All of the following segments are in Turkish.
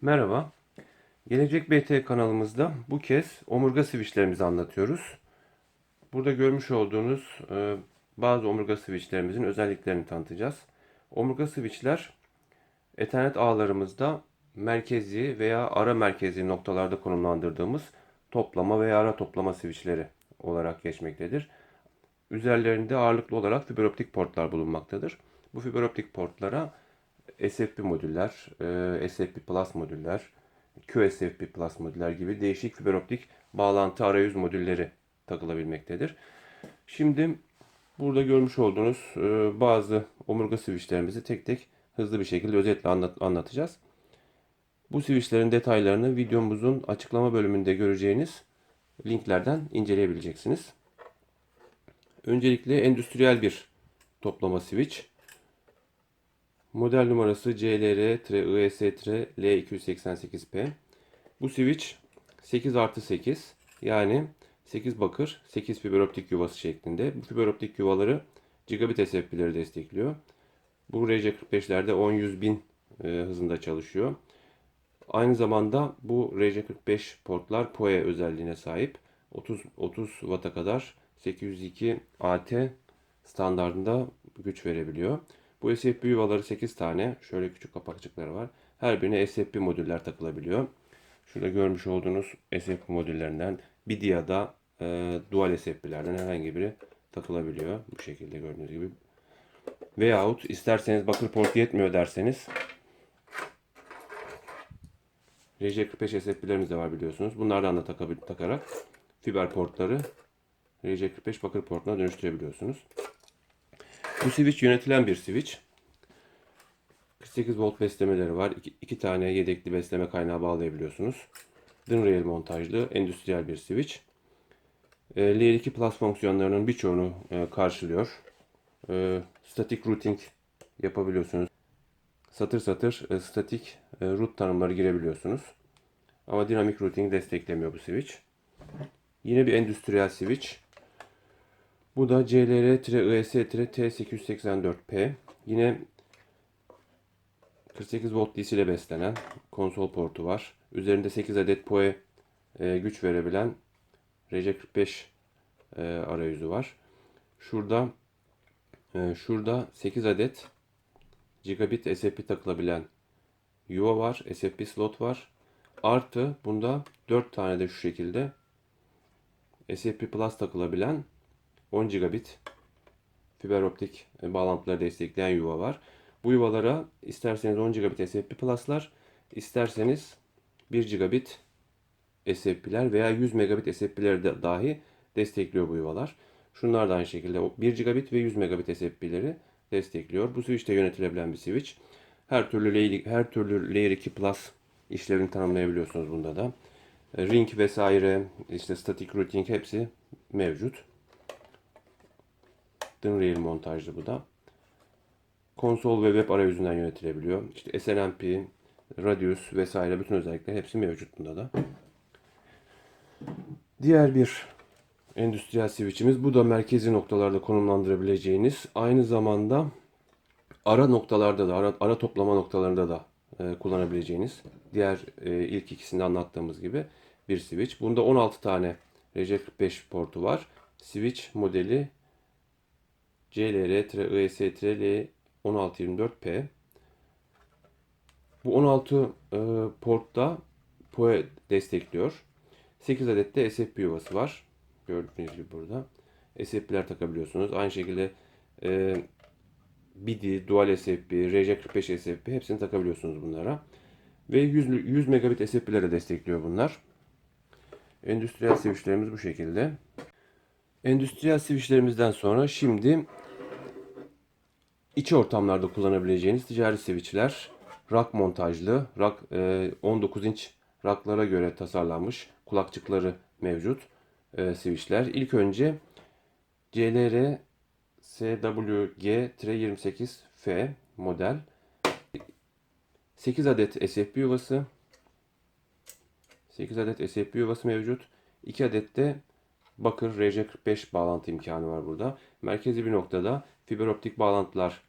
Merhaba. Gelecek BT kanalımızda bu kez omurga switchlerimizi anlatıyoruz. Burada görmüş olduğunuz e, bazı omurga switchlerimizin özelliklerini tanıtacağız. Omurga switchler Ethernet ağlarımızda merkezi veya ara merkezi noktalarda konumlandırdığımız toplama veya ara toplama switchleri olarak geçmektedir. Üzerlerinde ağırlıklı olarak fiber optik portlar bulunmaktadır. Bu fiber optik portlara SFP modüller, e, SFP Plus modüller, QSFP Plus modüller gibi değişik fiber optik bağlantı arayüz modülleri takılabilmektedir. Şimdi burada görmüş olduğunuz e, bazı omurga switchlerimizi tek tek hızlı bir şekilde özetle anlat- anlatacağız. Bu switchlerin detaylarını videomuzun açıklama bölümünde göreceğiniz linklerden inceleyebileceksiniz. Öncelikle endüstriyel bir toplama switch. Model numarası CLR-IS-L288P. Bu switch 8 artı 8 yani 8 bakır 8 fiber optik yuvası şeklinde. Bu fiber optik yuvaları gigabit SFP'leri destekliyor. Bu RC45'lerde 10-100 bin e, hızında çalışıyor. Aynı zamanda bu RC45 portlar PoE özelliğine sahip. 30 30 Watt'a kadar 802 AT standartında güç verebiliyor. Bu SFP yuvaları 8 tane. Şöyle küçük kapakçıkları var. Her birine SFP modüller takılabiliyor. Şurada görmüş olduğunuz SFP modüllerinden bir ya da e, dual SFP'lerden herhangi biri takılabiliyor. Bu şekilde gördüğünüz gibi. Veyahut isterseniz bakır port yetmiyor derseniz RJ45 SFP'lerimiz de var biliyorsunuz. Bunlardan da takarak fiber portları RJ45 bakır portuna dönüştürebiliyorsunuz. Bu switch yönetilen bir switch. 48 volt beslemeleri var. İki, tane yedekli besleme kaynağı bağlayabiliyorsunuz. Dın rail montajlı endüstriyel bir switch. E, Layer 2 Plus fonksiyonlarının birçoğunu e, karşılıyor. E, static routing yapabiliyorsunuz. Satır satır e, statik e, root tanımları girebiliyorsunuz. Ama dinamik routing desteklemiyor bu switch. Yine bir endüstriyel switch. Bu da CLR-IS-T884P. Yine 48 volt DC ile beslenen konsol portu var. Üzerinde 8 adet PoE e, güç verebilen RC45 e, arayüzü var. Şurada e, şurada 8 adet gigabit SFP takılabilen yuva var. SFP slot var. Artı bunda 4 tane de şu şekilde SFP Plus takılabilen 10 gigabit fiber optik e, bağlantıları destekleyen yuva var. Bu yuvalara isterseniz 10 gigabit SFP Plus'lar, isterseniz 1 gigabit SFP'ler veya 100 megabit SFP'leri de dahi destekliyor bu yuvalar. Şunlar da aynı şekilde 1 gigabit ve 100 megabit SFP'leri destekliyor. Bu switch de yönetilebilen bir switch. Her türlü layer, her türlü layer 2 plus işlevini tanımlayabiliyorsunuz bunda da. E, Ring vesaire, işte static routing hepsi mevcut. Rail montajlı bu da. Konsol ve web arayüzünden yönetilebiliyor. İşte SNMP, Radius vesaire bütün özellikler hepsi mevcut bunda da. Diğer bir endüstriyel switch'imiz. Bu da merkezi noktalarda konumlandırabileceğiniz, aynı zamanda ara noktalarda da, ara, ara toplama noktalarında da e, kullanabileceğiniz diğer e, ilk ikisinde anlattığımız gibi bir switch. Bunda 16 tane RJ45 portu var. Switch modeli CLR-IS-L1624P. Bu 16 e, portta PoE destekliyor. 8 adet de SFP yuvası var. Gördüğünüz gibi burada. SFP'ler takabiliyorsunuz. Aynı şekilde e, BIDI, Dual SFP, RJ45 SFP hepsini takabiliyorsunuz bunlara. Ve 100, 100 megabit SFP'leri de destekliyor bunlar. Endüstriyel switchlerimiz bu şekilde. Endüstriyel switchlerimizden sonra şimdi iç ortamlarda kullanabileceğiniz ticari switchler rack montajlı, rack, e, 19 inç racklara göre tasarlanmış kulakçıkları mevcut e, switchler. İlk önce CLR SWG-28F model 8 adet SFP yuvası 8 adet SFP yuvası mevcut. 2 adet de bakır RJ45 bağlantı imkanı var burada. Merkezi bir noktada fiber optik bağlantılar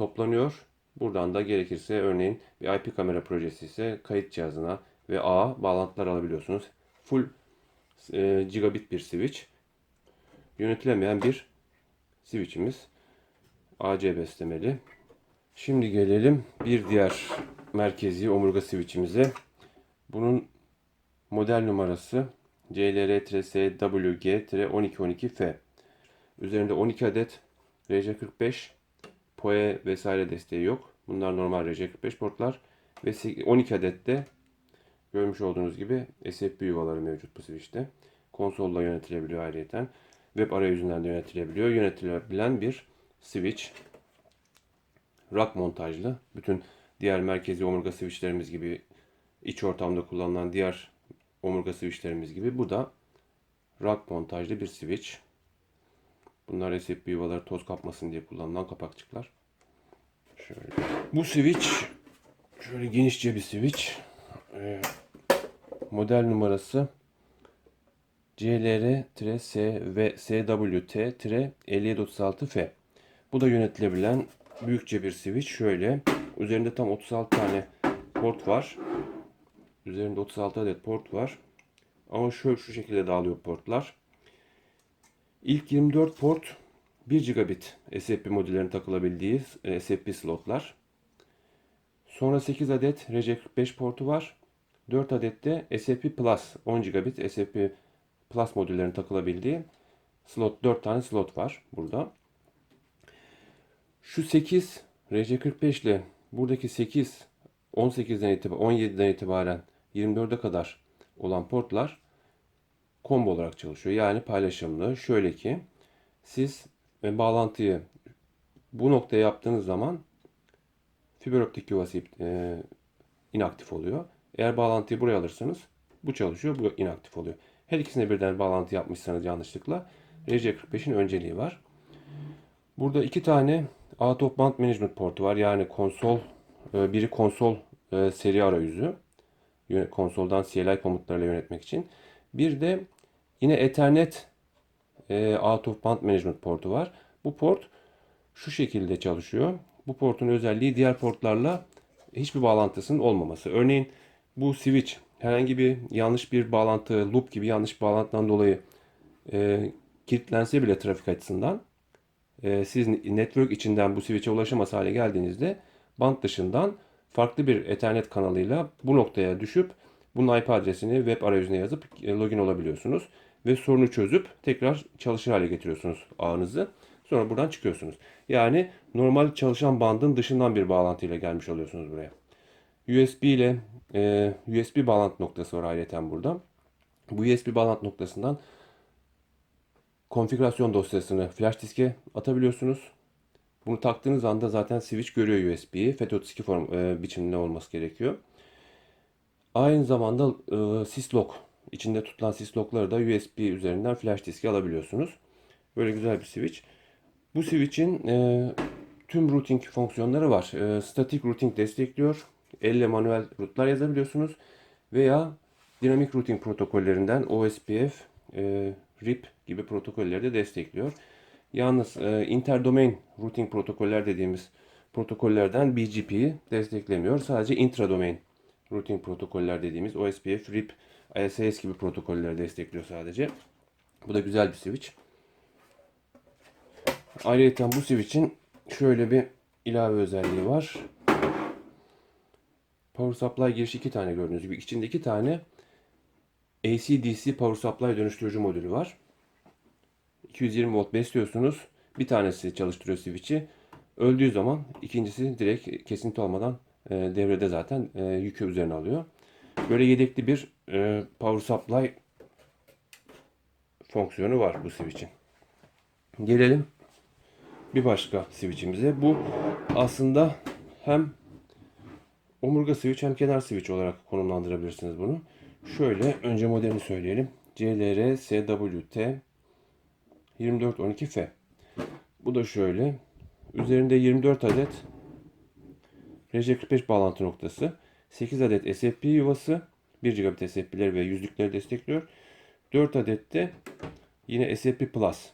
toplanıyor Buradan da gerekirse örneğin bir IP kamera projesi ise kayıt cihazına ve ağa bağlantılar alabiliyorsunuz. Full e, gigabit bir switch. Yönetilemeyen bir switch'imiz. AC beslemeli. Şimdi gelelim bir diğer merkezi omurga switch'imize. Bunun model numarası CLR-SWG-1212F. Üzerinde 12 adet RJ45 PoE vesaire desteği yok. Bunlar normal RJ45 portlar ve 12 adet de görmüş olduğunuz gibi SFP yuvaları mevcut bu switch'te. Konsolla yönetilebiliyor ayrıyeten. Web arayüzünden de yönetilebiliyor. Yönetilebilen bir switch. Rack montajlı. Bütün diğer merkezi omurga switchlerimiz gibi iç ortamda kullanılan diğer omurga switchlerimiz gibi bu da rack montajlı bir switch. Bunlar SFP yuvaları toz kapmasın diye kullanılan kapakçıklar. Şöyle. Bu switch şöyle genişçe bir switch. Ee, model numarası CLR-SWT-5736F. Bu da yönetilebilen büyükçe bir switch. Şöyle üzerinde tam 36 tane port var. Üzerinde 36 adet port var. Ama şu şu şekilde dağılıyor portlar. İlk 24 port 1 gigabit SFP modüllerinin takılabildiği e, SFP slotlar. Sonra 8 adet RJ45 portu var. 4 adet de SFP Plus 10 gigabit SFP Plus modüllerinin takılabildiği slot 4 tane slot var burada. Şu 8 RJ45 ile buradaki 8 18'den itibaren 17'den itibaren 24'e kadar olan portlar combo olarak çalışıyor. Yani paylaşımlı. Şöyle ki siz e, bağlantıyı bu noktaya yaptığınız zaman fiber optik yuvası e, inaktif oluyor. Eğer bağlantıyı buraya alırsanız bu çalışıyor, bu inaktif oluyor. Her ikisine birden bağlantı yapmışsanız yanlışlıkla RJ45'in önceliği var. Burada iki tane out of band management portu var. Yani konsol, e, biri konsol e, seri arayüzü. Konsoldan CLI komutlarıyla yönetmek için. Bir de yine Ethernet e, out of band management portu var. Bu port şu şekilde çalışıyor. Bu portun özelliği diğer portlarla hiçbir bağlantısının olmaması. Örneğin bu switch herhangi bir yanlış bir bağlantı, loop gibi yanlış bir bağlantıdan dolayı e, kilitlense bile trafik açısından e, siz network içinden bu switch'e ulaşamaz hale geldiğinizde band dışından farklı bir Ethernet kanalıyla bu noktaya düşüp bunun IP adresini web arayüzüne yazıp e, login olabiliyorsunuz. Ve sorunu çözüp tekrar çalışır hale getiriyorsunuz ağınızı. Sonra buradan çıkıyorsunuz. Yani normal çalışan bandın dışından bir bağlantıyla gelmiş oluyorsunuz buraya. USB ile e, USB bağlantı noktası var ayrıca burada. Bu USB bağlantı noktasından konfigürasyon dosyasını flash diske atabiliyorsunuz. Bunu taktığınız anda zaten switch görüyor USB'yi. FAT32 form e, biçiminde olması gerekiyor. Aynı zamanda e, syslog içinde tutulan syslogları da USB üzerinden flash diski alabiliyorsunuz. Böyle güzel bir switch. Bu switch'in e, tüm routing fonksiyonları var. E, static routing destekliyor. Elle manuel rootlar yazabiliyorsunuz. Veya dinamik routing protokollerinden OSPF, e, RIP gibi protokolleri de destekliyor. Yalnız e, interdomain routing protokoller dediğimiz protokollerden BGP'yi desteklemiyor. Sadece intradomain routing protokoller dediğimiz OSPF, RIP, ISAS gibi protokolleri destekliyor sadece. Bu da güzel bir switch. Ayrıca bu switch'in şöyle bir ilave özelliği var. Power supply girişi iki tane gördüğünüz gibi. İçinde iki tane AC-DC power supply dönüştürücü modülü var. 220 volt besliyorsunuz. Bir tanesi çalıştırıyor switch'i. Öldüğü zaman ikincisi direkt kesinti olmadan e, devrede zaten e, yükü üzerine alıyor. Böyle yedekli bir e, power supply fonksiyonu var bu switch'in. Gelelim bir başka switch'imize. Bu aslında hem omurga switch hem kenar switch olarak konumlandırabilirsiniz bunu. Şöyle önce modelini söyleyelim. CLR SWT 2412F. Bu da şöyle. Üzerinde 24 adet RJ45 bağlantı noktası, 8 adet SFP yuvası, 1 gigabit SFP'leri ve yüzlükleri destekliyor. 4 adet de yine SFP Plus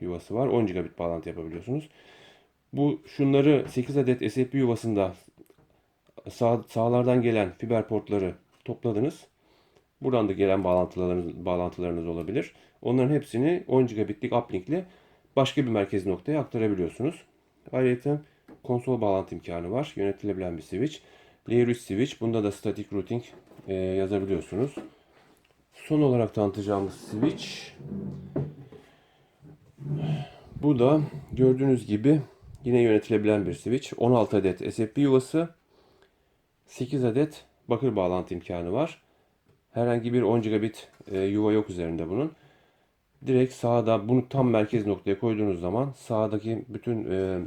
yuvası var. 10 gigabit bağlantı yapabiliyorsunuz. Bu şunları 8 adet SFP yuvasında sağ, sağlardan gelen fiber portları topladınız. Buradan da gelen bağlantılarınız, bağlantılarınız olabilir. Onların hepsini 10 gigabitlik uplink ile başka bir merkez noktaya aktarabiliyorsunuz. Ayrıca konsol bağlantı imkanı var. Yönetilebilen bir switch. Layer 3 switch. Bunda da static routing e, yazabiliyorsunuz. Son olarak tanıtacağımız switch. Bu da gördüğünüz gibi yine yönetilebilen bir switch. 16 adet SFP yuvası. 8 adet bakır bağlantı imkanı var. Herhangi bir 10 gigabit e, yuva yok üzerinde bunun. Direkt sağda bunu tam merkez noktaya koyduğunuz zaman sağdaki bütün e,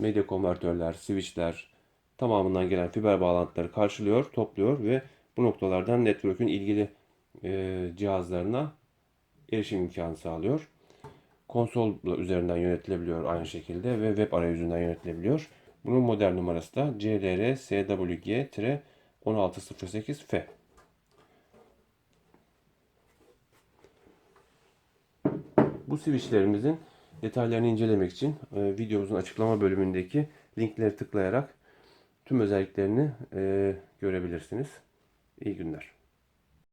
medya konvertörler, switchler tamamından gelen fiber bağlantıları karşılıyor, topluyor ve bu noktalardan network'ün ilgili e, cihazlarına erişim imkanı sağlıyor. Konsol üzerinden yönetilebiliyor aynı şekilde ve web arayüzünden yönetilebiliyor. Bunun model numarası da CDR SWG-1608F. Bu switchlerimizin detaylarını incelemek için e, videomuzun açıklama bölümündeki linkleri tıklayarak tüm özelliklerini e, görebilirsiniz. İyi günler.